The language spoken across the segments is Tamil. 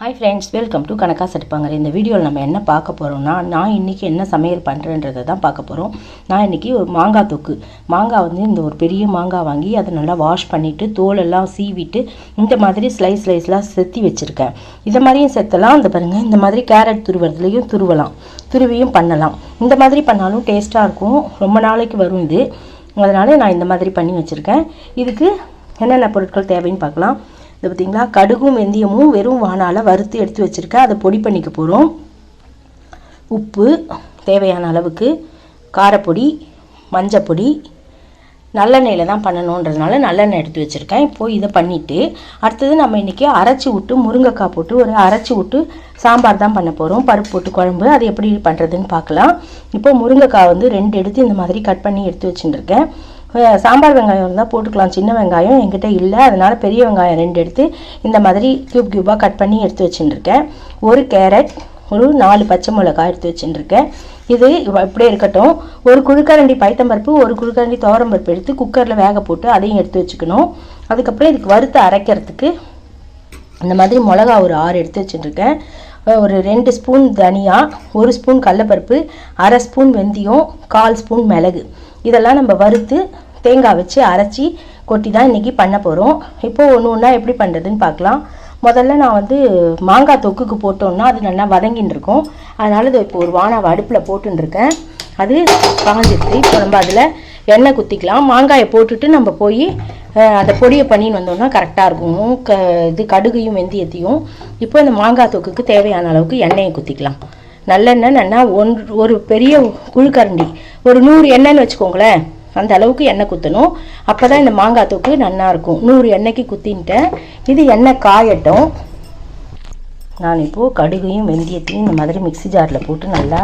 ஹாய் ஃப்ரெண்ட்ஸ் வெல்கம் டு கணக்கா சட்டுப்பாங்கற இந்த வீடியோவில் நம்ம என்ன பார்க்க போகிறோம்னா நான் இன்றைக்கி என்ன சமையல் பண்ணுறேன்றதை தான் பார்க்க போகிறோம் நான் இன்றைக்கி ஒரு மாங்காய் தொக்கு. மாங்காய் வந்து இந்த ஒரு பெரிய மாங்காய் வாங்கி அதை நல்லா வாஷ் பண்ணிவிட்டு தோலெல்லாம் சீவிட்டு இந்த மாதிரி ஸ்லைஸ் ஸ்லைஸ்லாம் செத்தி வச்சுருக்கேன். இதை மாதிரியும் செத்தலாம். அந்த பாருங்கள் இந்த மாதிரி கேரட் துருவறதுலையும் துருவலாம். துருவியும் பண்ணலாம். இந்த மாதிரி பண்ணாலும் டேஸ்ட்டாக இருக்கும். ரொம்ப நாளைக்கு வரும் இது. அதனால் நான் இந்த மாதிரி பண்ணி வச்சுருக்கேன். இதுக்கு என்னென்ன பொருட்கள் தேவைன்னு பார்க்கலாம். இது பார்த்திங்களா கடுகும் வெந்தயமும் வெறும் வானால வறுத்து எடுத்து வச்சுருக்கேன் அதை பொடி பண்ணிக்க போகிறோம் உப்பு தேவையான அளவுக்கு காரப்பொடி மஞ்சப்பொடி நல்லெண்ணெயில் தான் பண்ணணுன்றதுனால நல்லெண்ணெய் எடுத்து வச்சுருக்கேன். இப்போது இதை பண்ணிவிட்டு அடுத்தது நம்ம இன்றைக்கி அரைச்சி விட்டு முருங்கைக்காய் போட்டு ஒரு அரைச்சி விட்டு சாம்பார் தான் பண்ண போகிறோம் பருப்பு போட்டு குழம்பு. அது எப்படி பண்ணுறதுன்னு பார்க்கலாம். இப்போ முருங்கைக்காய் வந்து ரெண்டு எடுத்து இந்த மாதிரி கட் பண்ணி எடுத்து வச்சுட்டுருக்கேன். சாம்பார் வெங்காயம் இருந்தால் போட்டுக்கலாம். சின்ன வெங்காயம் என்கிட்ட இல்லை. அதனால் பெரிய வெங்காயம் ரெண்டு எடுத்து இந்த மாதிரி க்யூப் க்யூபாக கட் பண்ணி எடுத்து வச்சுட்டுருக்கேன் ஒரு கேரட் ஒரு நாலு பச்சை மிளகாய் எடுத்து வச்சுட்டுருக்கேன் இது இப்படியே இருக்கட்டும். ஒரு குழுக்கரண்டி பைத்தம்பருப்பு ஒரு குழுக்கரண்டி துவரம்பருப்பு எடுத்து குக்கரில் வேக போட்டு அதையும் எடுத்து வச்சுக்கணும். அதுக்கப்புறம் இதுக்கு வறுத்து அரைக்கிறதுக்கு இந்த மாதிரி மிளகா ஒரு ஆறு எடுத்து வச்சுட்டுருக்கேன் ஒரு ரெண்டு ஸ்பூன் தனியா ஒரு ஸ்பூன் கடலப்பருப்பு அரை ஸ்பூன் வெந்தயம் கால் ஸ்பூன் மிளகு. இதெல்லாம் நம்ம வறுத்து தேங்காய் வச்சு அரைச்சி கொட்டி தான் இன்றைக்கி பண்ண போகிறோம் இப்போது ஒன்று ஒன்றா எப்படி பண்ணுறதுன்னு பார்க்கலாம். முதல்ல நான் வந்து மாங்காய் தொக்குக்கு போட்டோம்னா அது நல்லா வதங்கின்னு இருக்கும். அதனால் இது இப்போ ஒரு வானாவை அடுப்பில் போட்டுருக்கேன் அது காஞ்சிருச்சு. இப்போ நம்ம அதில் எண்ணெய் குத்திக்கலாம். மாங்காயை போட்டுட்டு நம்ம போய் அந்த பொடியை பண்ணின்னு வந்தோம்னா கரெக்டாக இருக்கும். க இது கடுகையும் வெந்தயத்தையும். இப்போ இந்த மாங்காய் தொக்குக்கு தேவையான அளவுக்கு எண்ணெயை குத்திக்கலாம். நல்லெண்ணெய் நல்லா ஒன் ஒரு பெரிய குழுக்கரண்டி. ஒரு நூறு எண்ணெய்னு வச்சுக்கோங்களேன். அந்த அளவுக்கு எண்ணெய் குத்தணும். அப்போ தான் இந்த மாங்காய் தொக்கு நல்லா இருக்கும். நூறு எண்ணெய்க்கு குத்தின்ட்டேன். இது எண்ணெய் காயட்டும். நான் இப்போது கடுகையும் வெந்தயத்தையும் இந்த மாதிரி மிக்ஸி ஜாரில் போட்டு நல்லா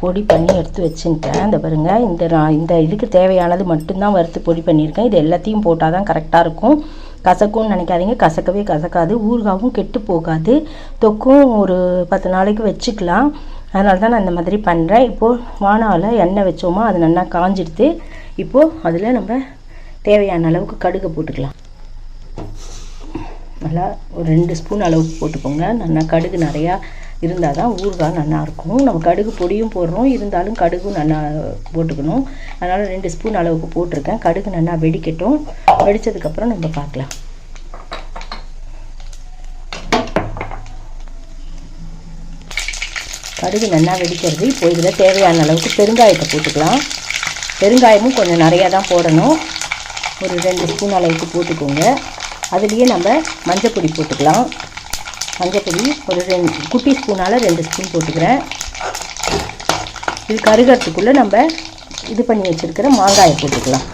பொடி பண்ணி எடுத்து வச்சுட்டேன் இந்த பாருங்கள் இந்த நான் இந்த இதுக்கு தேவையானது மட்டும்தான் வறுத்து பொடி பண்ணியிருக்கேன். இது எல்லாத்தையும் போட்டால் தான் கரெக்டாக இருக்கும். கசக்கும்னு நினைக்காதீங்க. கசக்கவே கசக்காது. ஊறுகாவும் கெட்டு போகாது. தொக்கும் ஒரு பத்து நாளைக்கு வச்சுக்கலாம். அதனால தான் நான் இந்த மாதிரி பண்ணுறேன் இப்போது வானாவில் எண்ணெய் வச்சோமா அது நல்லா காஞ்சிடுது இப்போது அதில் நம்ம தேவையான அளவுக்கு கடுகு போட்டுக்கலாம். நல்லா ஒரு ரெண்டு ஸ்பூன் அளவுக்கு போட்டுக்கோங்க. நல்லா கடுகு நிறையா இருந்தால் தான் ஊறுகாய் நல்லாயிருக்கும் நம்ம கடுகு பொடியும் போடுறோம். இருந்தாலும் கடுகும் நல்லா போட்டுக்கணும். அதனால் ரெண்டு ஸ்பூன் அளவுக்கு போட்டிருக்கேன். கடுகு நல்லா வெடிக்கட்டும். வெடிச்சதுக்கப்புறம் நம்ம பார்க்கலாம். கடுகு நல்லா வெடிக்கிறது. இப்போ இதில் தேவையான அளவுக்கு பெருங்காயத்தை போட்டுக்கலாம். பெருங்காயமும் கொஞ்சம் நிறையா தான் போடணும். ஒரு ரெண்டு ஸ்பூன் அளவுக்கு போட்டுக்கோங்க. அதுலேயே நம்ம மஞ்சப்பொடி போட்டுக்கலாம். மஞ்சப்பொடி ஒரு ரெண்டு குட்டி ஸ்பூனால் ரெண்டு ஸ்பூன் போட்டுக்கிறேன். இது கருகிறதுக்குள்ளே நம்ம இது பண்ணி வச்சுருக்கிற மாங்காயை போட்டுக்கலாம்.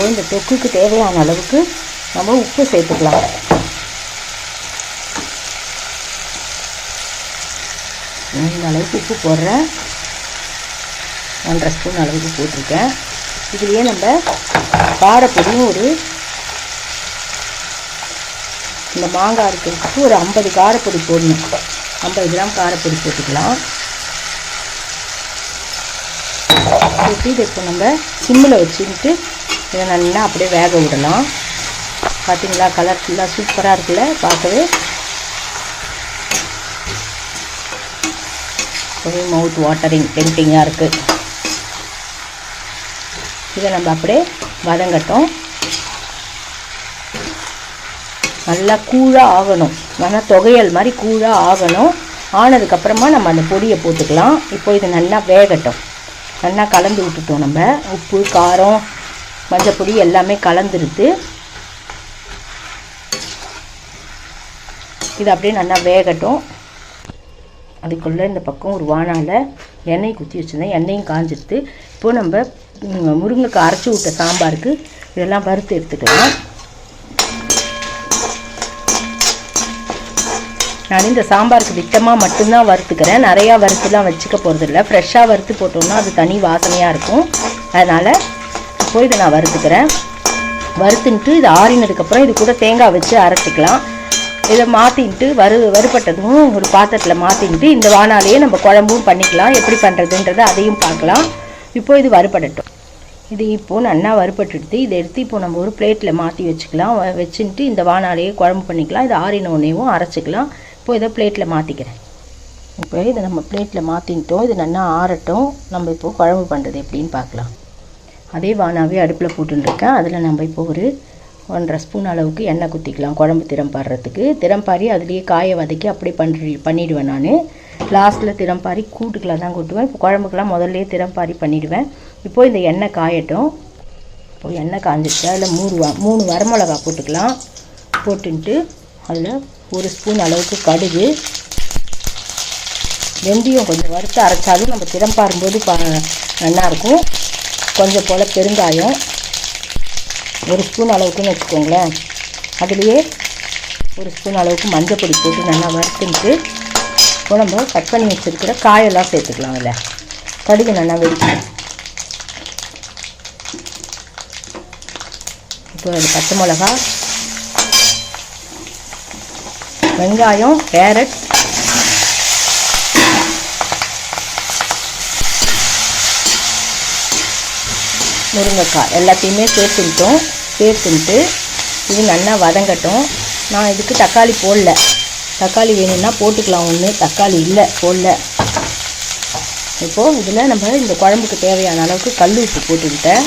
இப்போ இந்த தொக்குக்கு தேவையான அளவுக்கு நம்ம உப்பு சேர்த்துக்கலாம். இந்த அளவுக்கு உப்பு போடுறேன். ஒன்றரை ஸ்பூன் அளவுக்கு போட்டிருக்கேன். இதுலேயே நம்ம காரப்பொடியும் ஒரு இந்த மாங்காய் இருக்கிறதுக்கு ஒரு ஐம்பது காரப்பொடி போடணும். ஐம்பது கிராம் காரப்பொடி போட்டுக்கலாம். போட்டு இதை இப்போ நம்ம சிம்மில் வச்சுக்கிட்டு இதை நல்லா அப்படியே வேக விடலாம் பார்த்தீங்களா? கலர்ஃபுல்லாக சூப்பராக இருக்குல்ல? பார்க்கவே. ஒரே மவுத் வாட்டரிங் டெம்பிங்காக இருக்குது இதை நம்ம அப்படியே வதங்கட்டும். நல்லா கூழாக ஆகணும். நல்லா தொகையல் மாதிரி கூழாக ஆகணும். ஆனதுக்கப்புறமா நம்ம அந்த பொடியை போட்டுக்கலாம். இப்போ இது நல்லா வேகட்டும். நல்லா கலந்து விட்டுட்டோம் நம்ம. உப்பு காரம் மஞ்சப்பொடி எல்லாமே கலந்துருது இது அப்படியே நல்லா வேகட்டும். அதுக்குள்ளே இந்த பக்கம் ஒரு வானால் எண்ணெய் குத்தி வச்சுருந்தேன். எண்ணெயும் காஞ்சிருது இப்போது நம்ம முருங்கைக்காய் அரைச்சி விட்ட சாம்பாருக்கு இதெல்லாம் வறுத்து எடுத்துக்கலாம். நான் இந்த சாம்பாருக்கு விட்டமாக மட்டும்தான் வறுத்துக்கிறேன். நிறையா வறுத்துலாம் வச்சுக்க போகிறதில்ல ஃப்ரெஷ்ஷாக வறுத்து போட்டோம்னா அது தனி வாசனையாக இருக்கும். அதனால் இப்போ இதை நான் வறுத்துக்கிறேன். வறுத்துன்ட்டு இது ஆறினதுக்கப்புறம் இது கூட தேங்காய் வச்சு அரைச்சிக்கலாம். இதை மாற்றின்ட்டு வறு வறுபட்டதும் ஒரு பாத்திரத்தில் மாற்றின்ட்டு இந்த வானாலேயே நம்ம குழம்பும் பண்ணிக்கலாம். எப்படி பண்ணுறதுன்றதை அதையும் பார்க்கலாம். இப்போ இது வறுபடட்டும். இது இப்போது நல்லா வறுபட்டுடுத்து இதை எடுத்து இப்போ நம்ம ஒரு பிளேட்டில் மாற்றி வச்சுக்கலாம். வச்சுட்டு இந்த வானாலேயே குழம்பு பண்ணிக்கலாம். இது ஆறின உடனேவும் அரைச்சிக்கலாம். இப்போ இதை பிளேட்டில் மாற்றிக்கிறேன் இப்போ இதை நம்ம பிளேட்டில் மாற்றின்ட்டோம் இது நல்லா ஆறட்டும். நம்ம இப்போது குழம்பு பண்ணுறது எப்படின்னு பார்க்கலாம். அதே வானாவே அடுப்பில் போட்டுருக்கேன். அதில் நம்ம இப்போ ஒரு ஒன்றரை ஸ்பூன் அளவுக்கு எண்ணெய் குத்திக்கலாம். குழம்பு திறம்பாடுறதுக்கு திறம்பாரி அதுலேயே காய வதக்கி அப்படியே பண்ணி பண்ணிவிடுவேன் நான். லாஸ்ட்டில் திறம்பாரி கூட்டுக்கெலாம் தான் கூட்டுவேன். இப்போ குழம்புக்கெலாம் முதல்லையே திறம்பாரி பண்ணிவிடுவேன் இப்போது இந்த எண்ணெய் காயட்டும். இப்போ எண்ணெய் காஞ்சிருச்சு. அதில் மூணு வ மூணு வரமிளகா போட்டுக்கலாம். போட்டுன்ட்டு அதில் ஒரு ஸ்பூன் அளவுக்கு கடுகு. வெந்தயம் கொஞ்சம் வறுத்து அரைச்சாலும் நம்ம திறம்பாரும்போது ப நல்லாயிருக்கும் கொஞ்சம் போல் பெருங்காயம். ஒரு ஸ்பூன் அளவுக்குன்னு வச்சுக்கோங்களேன். அதுலேயே ஒரு ஸ்பூன் அளவுக்கு மஞ்சள் பொடி போட்டு நல்லா வறுத்துட்டு உடம்பு கட் பண்ணி வச்சுருக்கிற காயெல்லாம் சேர்த்துக்கலாம் அதில். கடுகு நல்லா வெடிக்கணும். இப்போ அது பச்சை மிளகா வெங்காயம் கேரட் முருங்கைக்காய் எல்லாத்தையுமே சேர்த்துக்கிட்டோம். சேர்த்துன்ட்டு இது நல்லா வதங்கட்டும். நான் இதுக்கு தக்காளி போடல. தக்காளி வேணும்னா போட்டுக்கலாம். ஒன்று தக்காளி இல்லை போடல. இப்போது இதில் நம்ம இந்த குழம்புக்கு தேவையான அளவுக்கு கல் உப்பு போட்டுக்கிட்டேன்.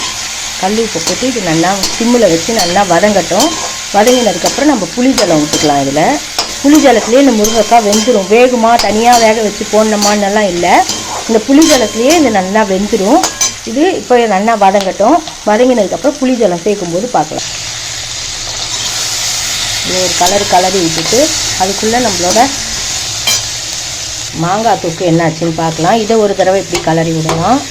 கல் உப்பு போட்டு இது நல்லா சிம்மில் வச்சு நல்லா வதங்கட்டும். வதங்கினதுக்கப்புறம் நம்ம புளி ஜலம் விட்டுக்கலாம் இதில். புளி ஜலத்துலேயே இந்த முருங்கைக்காய் வெந்துடும் வேகமாக தனியாக வேக வச்சு போடணுமான்னெல்லாம் இல்லை. இந்த புளி ஜலத்துலேயே இது நல்லா வெந்துடும் இது இப்போ நல்லா வதங்கட்டும். வதங்கினதுக்கப்புறம் புளி ஜலம் சேர்க்கும்போது பார்க்கலாம். ஒரு கலர் கலரி விட்டுட்டு அதுக்குள்ளே நம்மளோட மாங்காய் தொக்கு என்னாச்சுன்னு பார்க்கலாம். இதை ஒரு தடவை இப்படி கலரி விடலாம்.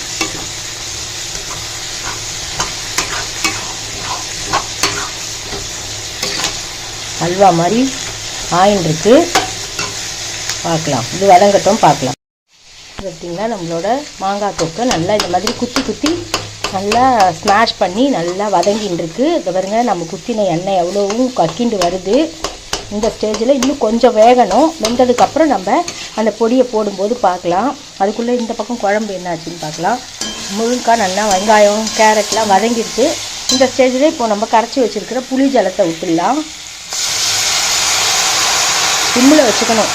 அல்வா மாதிரி ஆயின் இருக்கு பார்க்கலாம். இது வதங்கட்டும் பார்க்கலாம். பார்த்திங்கன்னா நம்மளோட மாங்காய் தொக்கை நல்லா இந்த மாதிரி குத்தி குத்தி நல்லா ஸ்மாஷ் பண்ணி நல்லா வதங்கின்னுருக்கு இதை பாருங்க நம்ம குத்தின எண்ணெய் எவ்வளோவும் கக்கிண்டு வருது. இந்த ஸ்டேஜில் இன்னும் கொஞ்சம் வேகணும். வெந்ததுக்கப்புறம் நம்ம அந்த பொடியை போடும்போது பார்க்கலாம். அதுக்குள்ளே இந்த பக்கம் குழம்பு என்ன ஆச்சுன்னு பார்க்கலாம். முருங்கைக்காய் நல்லா வெங்காயம் கேரட்லாம் வதங்கிடுச்சு. இந்த ஸ்டேஜில் இப்போ நம்ம கரைச்சி வச்சுருக்கிற புளி ஜலத்தை விட்டுடலாம் சிம்மில் வச்சுக்கணும்.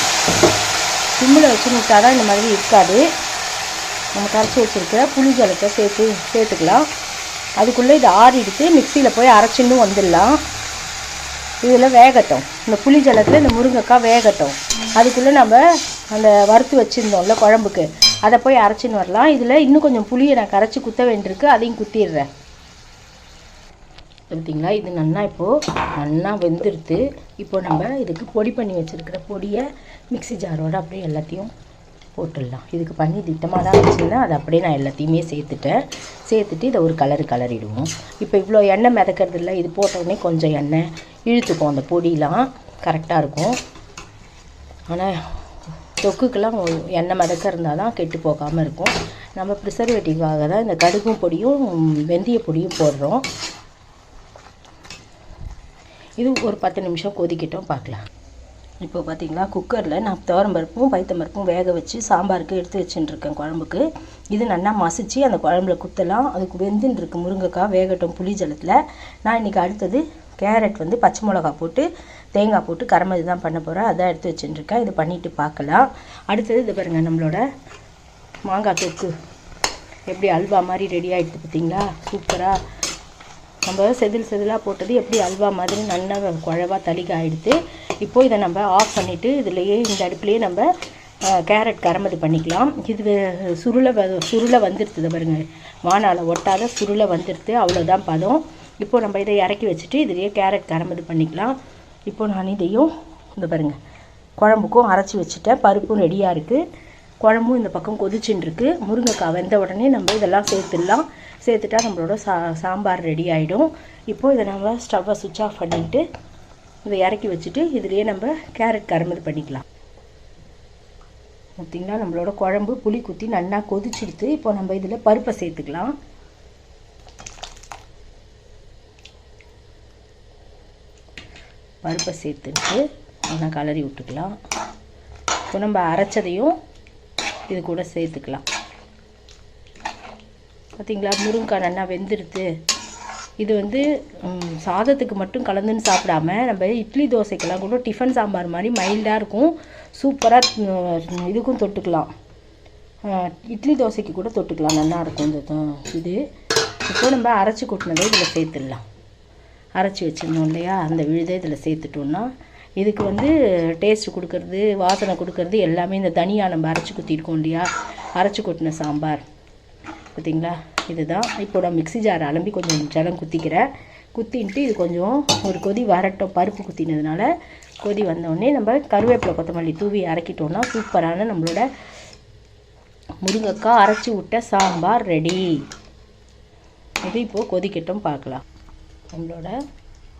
சிம்மில் வச்சு விட்டால் தான் இந்த மாதிரி இருக்காது. நம்ம கரைச்சி வச்சுருக்க புளி ஜலத்தை சேர்த்து சேர்த்துக்கலாம். அதுக்குள்ளே இது ஆறிடுத்து மிக்சியில் போய் அரைச்சின்னு வந்துடலாம். இதில் வேகட்டும். இந்த புளி ஜலத்தில் இந்த முருங்கைக்காய் வேகட்டும். அதுக்குள்ளே நம்ம அந்த வறுத்து வச்சுருந்தோம்ல குழம்புக்கு அதை போய் அரைச்சின்னு வரலாம். இதில் இன்னும் கொஞ்சம் புளியை நான் கரைச்சி குத்த வேண்டியிருக்கு. அதையும் குத்திடுறேன். பார்த்தீங்களா இது நல்லா இப்போது நல்லா வெந்துடுத்து இப்போ நம்ம இதுக்கு பொடி பண்ணி வச்சுருக்கிற பொடியை மிக்ஸி ஜாரோட அப்படியே எல்லாத்தையும் போட்டுடலாம். இதுக்கு பண்ணி திட்டமாக தான் வச்சுருந்தேன். அதை அப்படியே நான் எல்லாத்தையுமே சேர்த்துட்டேன். சேர்த்துட்டு இதை ஒரு கலரு கலரிடுவோம். இப்போ இவ்வளோ எண்ணெய் மிதக்கிறது இல்லை. இது போட்ட உடனே கொஞ்சம் எண்ணெய் இழுத்துக்கும் அந்த பொடியெலாம் கரெக்டாக இருக்கும். ஆனால் தொக்குக்கெல்லாம் எண்ணெய் மிதக்க இருந்தால் தான் கெட்டு போகாமல் இருக்கும். நம்ம ப்ரிசர்வேட்டிவாக தான் இந்த கடுகும் பொடியும் வெந்தய பொடியும் போடுறோம். இது ஒரு பத்து நிமிஷம் கொதிக்கட்டும் பார்க்கலாம். இப்போ பார்த்தீங்களா குக்கரில் நான் துவரம்பருப்பும் பைத்தம்பருப்பும் வேக வச்சு சாம்பாருக்கு எடுத்து வச்சுட்டுருக்கேன் குழம்புக்கு. இது நல்லா மசிச்சு அந்த குழம்புல குத்தலாம். அதுக்கு வெந்துன்னு இருக்கு முருங்கைக்காய் வேகட்டும் புளி ஜலத்தில். நான் இன்றைக்கி அடுத்தது கேரட் வந்து பச்சை மிளகா போட்டு தேங்காய் போட்டு கரம்பு தான் பண்ண போகிறேன் அதான் எடுத்து வச்சுட்டுருக்கேன் இது பண்ணிவிட்டு பார்க்கலாம். அடுத்தது இது பாருங்கள் நம்மளோட மாங்காய் தொக்கு. எப்படி அல்வா மாதிரி ரெடி ஆகிடுது பார்த்தீங்களா? சூப்பராக நம்ம செதில் செதிலாக போட்டது எப்படி அல்வா மாதிரி நல்லா குழவா தளிக ஆகிடுது இப்போது இதை நம்ம ஆஃப் பண்ணிவிட்டு இதுலேயே இந்த அடுப்புலேயே நம்ம கேரட் கரமது பண்ணிக்கலாம். இது சுருளை வ- சுருளை வந்துடுது பாருங்க. வானால ஒட்டாத சுருளை வந்துடுது அவ்வளோதான் பதம். இப்போது நம்ம இதை இறக்கி வச்சுட்டு இதுலேயே கேரட் கரமது பண்ணிக்கலாம். இப்போது நான் இதையும் இந்த பாருங்க குழம்புக்கும் அரைச்சி வச்சுட்டேன். பருப்பும் ரெடியாக இருக்குது குழம்பும் இந்த பக்கம் கொதிச்சுன்னு இருக்கு. முருங்கைக்காய் வெந்த உடனே நம்ம இதெல்லாம் சேர்த்துடலாம். சேர்த்துட்டா நம்மளோட சா சாம்பார் ரெடி ஆகிடும் இப்போது இதை நம்ம ஸ்டவ்வை சுவிட்ச் ஆஃப் பண்ணிவிட்டு இதை இறக்கி வச்சுட்டு இதுலேயே நம்ம கேரட் கரும்பு பண்ணிக்கலாம். பார்த்திங்கன்னா நம்மளோட குழம்பு புளி குத்தி நல்லா கொதிச்சிடுத்து இப்போ நம்ம இதில் பருப்பை சேர்த்துக்கலாம். பருப்பை சேர்த்துட்டு நல்லா கலரி விட்டுக்கலாம். இப்போ நம்ம அரைச்சதையும் இது கூட சேர்த்துக்கலாம். பார்த்தீங்களா முருங்கைக்காய் நல்லா வெந்துடுது இது வந்து சாதத்துக்கு மட்டும் கலந்துன்னு சாப்பிடாம நம்ம இட்லி தோசைக்கெல்லாம் கூட டிஃபன் சாம்பார் மாதிரி மைல்டாக இருக்கும். சூப்பராக இதுக்கும் தொட்டுக்கலாம். இட்லி தோசைக்கு கூட தொட்டுக்கலாம். நல்லாயிருக்கும் இந்த இது. இப்போ நம்ம அரைச்சி கொட்டினதை இதில் சேர்த்துடலாம். அரைச்சி வச்சிருந்தோம் இல்லையா? அந்த விழுதை இதில் சேர்த்துட்டோன்னா இதுக்கு வந்து டேஸ்ட் கொடுக்கறது வாசனை கொடுக்கறது எல்லாமே இந்த தனியாக நம்ம அரைச்சி குத்திருக்கோம் இல்லையா? அரைச்சி கொட்டின சாம்பார். பார்த்தீங்களா இதுதான். இப்போ நான் மிக்ஸி ஜார் அலம்பி கொஞ்சம் ஜலம் குத்திக்கிறேன். குத்தின்ட்டு இது கொஞ்சம் ஒரு கொதி வரட்டும். பருப்பு குத்தினதுனால கொதி வந்தோடனே நம்ம கருவேப்பிலை கொத்தமல்லி தூவி அரைக்கிட்டோம்னா சூப்பரான நம்மளோட முருங்கைக்காய் அரைச்சி விட்ட சாம்பார் ரெடி. இது இப்போது கொதிக்கட்டும் பார்க்கலாம். நம்மளோட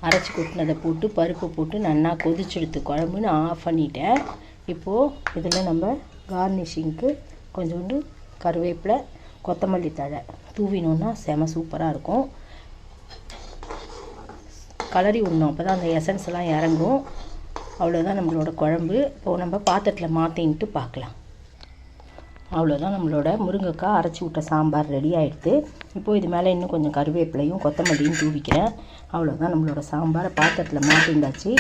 அரைச்சி கொட்டினதை போட்டு பருப்பு போட்டு நல்லா கொதிச்செடுத்து குழம்புன்னு ஆஃப் பண்ணிட்டேன். இப்போது இதில் நம்ம கார்னிஷிங்க்கு கொஞ்சோண்டு கருவேப்பிலை கொத்தமல்லி தழை தூவினோன்னா செம சூப்பராக இருக்கும். கலரி விடணும். அப்போ தான் அந்த எசன்ஸ் எல்லாம் இறங்கும். அவ்வளோதான் நம்மளோட குழம்பு. இப்போது நம்ம பாத்திரத்தில் மாற்றின்ட்டு பார்க்கலாம் அவ்வளோதான் நம்மளோட முருங்கைக்காய் அரைச்சி விட்ட சாம்பார் ரெடி ஆகிடுது இப்போது இது மேலே இன்னும் கொஞ்சம் கருவேப்பிலையும் கொத்தமல்லியும் தூவிக்கிறேன். அவ்வளோதான் நம்மளோட சாம்பாரை பாத்திரத்தில் மாட்டிருந்தாச்சு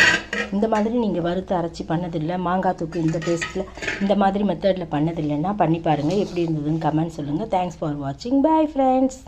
இந்த மாதிரி நீங்கள் வறுத்து அரைச்சி பண்ணதில்லை. மாங்காய் தூக்கு இந்த டேஸ்ட்டில் இந்த மாதிரி மெத்தடில் பண்ணதில்லைன்னா பண்ணி பாருங்கள் எப்படி இருந்ததுன்னு கமெண்ட் சொல்லுங்கள் தேங்க்ஸ் ஃபார் வாட்சிங் பை ஃப்ரெண்ட்ஸ்